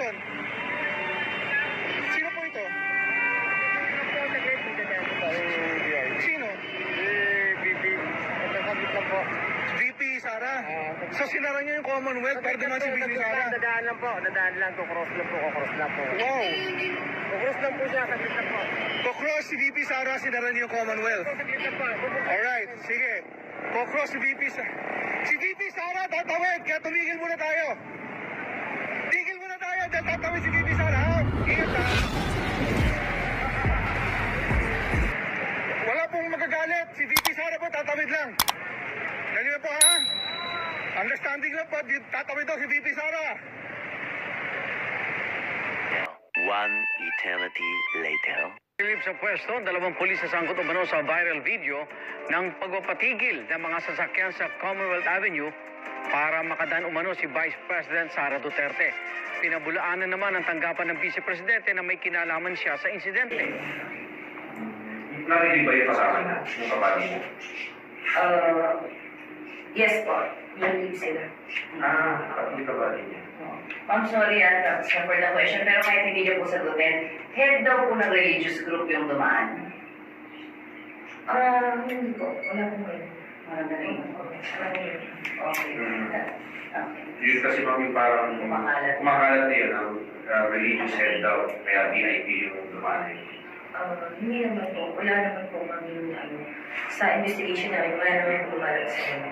Station. Sino po ito? Sino? VP Sara. So sinara niyo yung Commonwealth para naman si VP Sara. Dadaan lang po, dadaan lang, kukross lang po, kukross lang po. Wow. Kukross lang po siya, saglit lang po. Kukross si VP Sara, sinara niyo yung Commonwealth. Saglit lang po. Alright, sige. Kukross si VP Sara. Si VP Sara, tatawid. Kaya tumigil muna tayo. Dahil tatawid si VP Sara. Ingat ha. Wala pong magagalit. Si VP Sara po, tatawid lang. Ganyan po ha. Understanding lang po. Tatawid daw si VP Sara. One eternity later. Silip sa pwesto, dalawang pulis sa sangkot umano sa viral video ng pagpapatigil ng mga sasakyan sa Commonwealth Avenue para makadaan umano si Vice President Sara Duterte. Pinabulaanan naman ang tanggapan ng Vice Presidente na may kinalaman siya sa insidente. Narinig ba yung kasama na ng kapatid mo? Uh, yes po, nalilip sila. Ah, kapatid kapatid niya. Ma'am, sorry ah, sir, for the question, pero kahit hindi niyo po sagutin, head daw po ng religious group yung dumaan. Ah, hindi po. Wala po Okay. Okay. Hmm. Yun kasi mami parang Kumakalat. kumakalat na yun, ang uh, religious head daw, kaya VIP yung lumanay. Ah, hindi naman po. Wala naman po kami ano, sa investigation namin, wala naman po lumalabas sa kanya.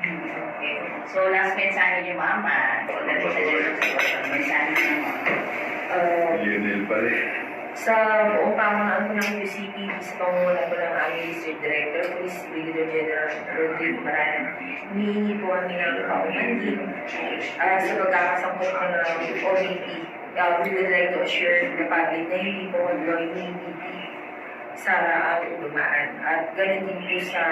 Okay. So, last mensahe niyo, mama. Pagdating sa sitwasyon, mensahe niyo, mama. Ah, Lionel pa rin. Sa buong po ng UCP, sa pangunguna po ng aming Director, Police Brigadier General Rodrigo Maranan, humihingi po kami ng paumanhin uh, sa pagkakasangkot ng OVP. Uh, we would like to assure the public na hindi po ongoing ni VP Sara ang dumaan. At ganun din po sa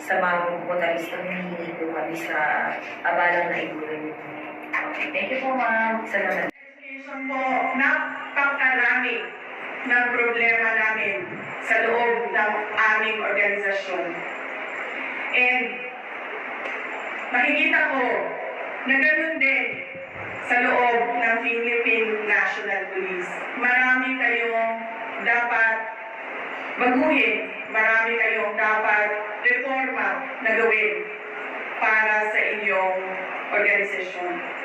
sa mga motorista, humihingi po kami sa abalang na igulan. Okay. Thank you po, ma'am. Salamat. Po, napakarami ng problema namin sa loob ng aming organisasyon. And makikita ko na ganun din sa loob ng Philippine National Police. Marami kayong dapat baguhin, marami kayong dapat reforma na gawin para sa inyong organisasyon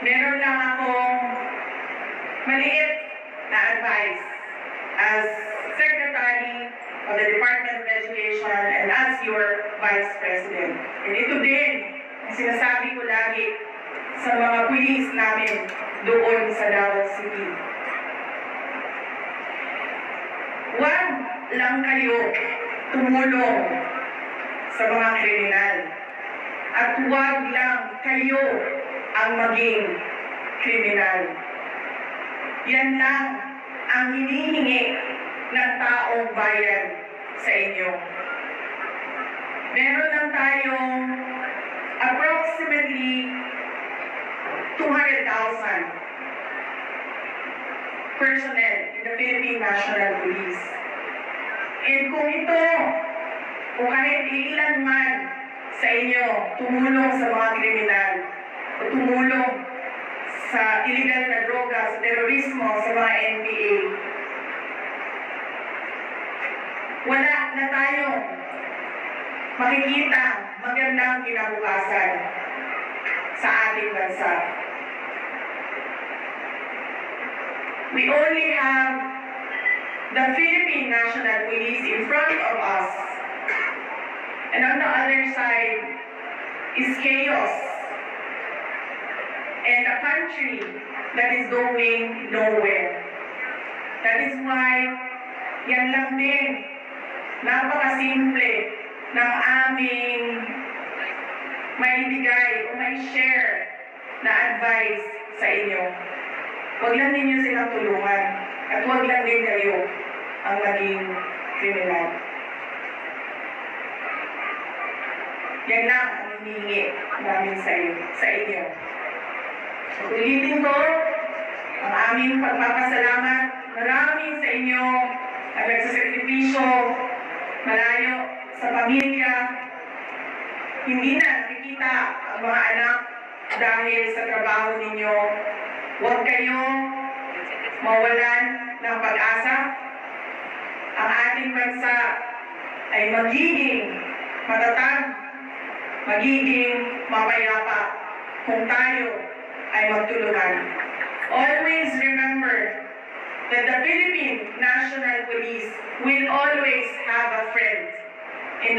meron lang akong maliit na advice as Secretary of the Department of Education and as your Vice President. And ito din ang sinasabi ko lagi sa mga pulis namin doon sa Davao City. Huwag lang kayo tumulong sa mga kriminal. At huwag lang kayo ang maging kriminal. Yan lang ang hinihingi ng taong bayan sa inyo. Meron lang tayong approximately 200,000 personnel in the Philippine National Police. And kung ito, o kahit ilan man sa inyo tumulong sa mga kriminal, tumulong sa illegal na droga, sa terorismo, sa mga NPA, wala na tayong makikita magandang kinabukasan sa ating bansa. We only have the Philippine National Police in front of us. And on the other side is chaos and a country that is going nowhere. That is why yan lang din, napakasimple ng aming maibigay o may share na advice sa inyo. Huwag lang ninyo silang tulungan at huwag lang din kayo ang maging kriminal. Yan lang ang hinihingi namin sa, iyo, sa inyo. Ulitin ko ang aming pagpapasalamat. Marami sa inyo ang nagsasakripisyo malayo sa pamilya. Hindi na nakikita ang mga anak dahil sa trabaho ninyo. Huwag kayong mawalan ng pag-asa. Ang ating bansa ay magiging matatag, magiging mapayapa kung tayo ay magtulungan. Always remember that the Philippine National Police will always have a friend in the